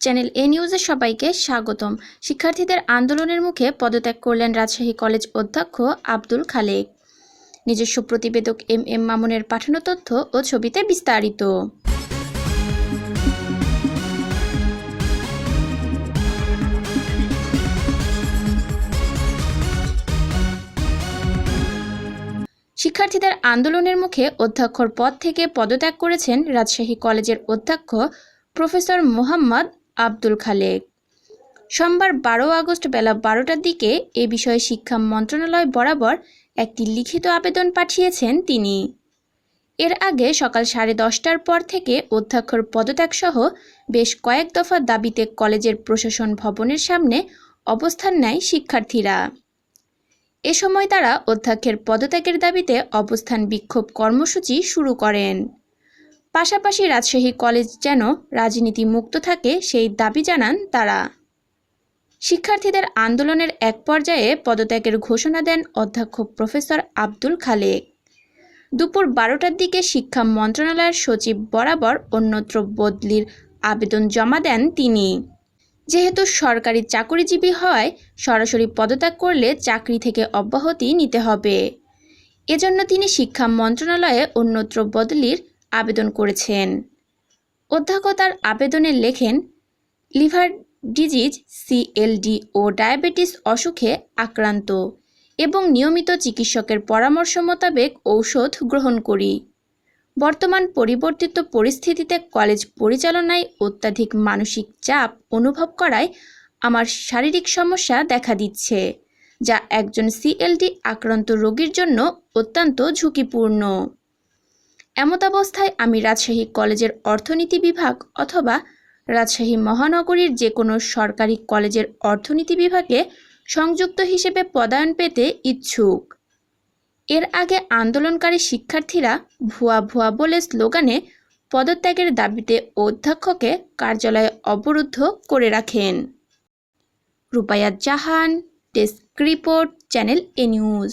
Channel এ নিউজে সবাইকে স্বাগতম। শিক্ষার্থীদের আন্দোলনের মুখে পদত্যাগ করলেন রাজশাহী কলেজ অধ্যক্ষ আব্দুল খালেক। নিজস্ব প্রতিবেদক এম এম মামুনের পাঠানো তথ্য ও ছবিতে বিস্তারিত। শিক্ষার্থীদের আন্দোলনের মুখে অধ্যক্ষর পদ থেকে পদত্যাগ করেছেন রাজশাহী কলেজের অধ্যক্ষ প্রফেসর মোহাম্মদ আব্দুল খালেক। সোমবার বারো আগস্ট বেলা বারোটার দিকে এ বিষয়ে শিক্ষা মন্ত্রণালয় বরাবর একটি লিখিত আবেদন পাঠিয়েছেন তিনি। এর আগে সকাল সাড়ে দশটার পর থেকে অধ্যক্ষর পদত্যাগসহ বেশ কয়েক দফা দাবিতে কলেজের প্রশাসন ভবনের সামনে অবস্থান নেয় শিক্ষার্থীরা। এ সময় তারা অধ্যক্ষের পদত্যাগের দাবিতে অবস্থান বিক্ষোভ কর্মসূচি শুরু করেন। পাশাপাশি রাজশাহী কলেজ যেন রাজনীতি মুক্ত থাকে সেই দাবি জানান তারা। শিক্ষার্থীদের আন্দোলনের এক পর্যায়ে পদত্যাগের ঘোষণা দেন অধ্যক্ষ প্রফেসর আব্দুল খালেক। দুপুর বারোটার দিকে শিক্ষা মন্ত্রণালয়ের সচিব বরাবর অন্যত্র বদলির আবেদন জমা দেন তিনি। যেহেতু সরকারি চাকরিজীবী হওয়ায় সরাসরি পদত্যাগ করলে চাকরি থেকে অব্যাহতি নিতে হবে। এজন্য তিনি শিক্ষা মন্ত্রণালয়ে অন্যত্র বদলির আবেদন করেছেন। অধ্যক্ষ তার আবেদনে লেখেন, লিভার ডিজিজ সিএলডি ও ডায়াবেটিস অসুখে আক্রান্ত এবং নিয়মিত চিকিৎসকের পরামর্শ মোতাবেক ঔষধ গ্রহণ করি। বর্তমান পরিবর্তিত পরিস্থিতিতে কলেজ পরিচালনায় অত্যাধিক মানসিক চাপ অনুভব করায় আমার শারীরিক সমস্যা দেখা দিচ্ছে, যা একজন সিএলডি আক্রান্ত রোগীর জন্য অত্যন্ত ঝুঁকিপূর্ণ। এমতাবস্থায় আমি রাজশাহী কলেজের অর্থনীতি বিভাগ অথবা রাজশাহী মহানগরীর যে কোনো সরকারি কলেজের অর্থনীতি বিভাগে সংযুক্ত হিসেবে পদায়ন পেতে ইচ্ছুক। এর আগে আন্দোলনকারী শিক্ষার্থীরা ভুয়া ভুয়া বলে স্লোগানে পদত্যাগের দাবিতে অধ্যক্ষকে কার্যালয়ে অবরুদ্ধ করে রাখেন। রূপায়াত Jahan, desk report, channel A news.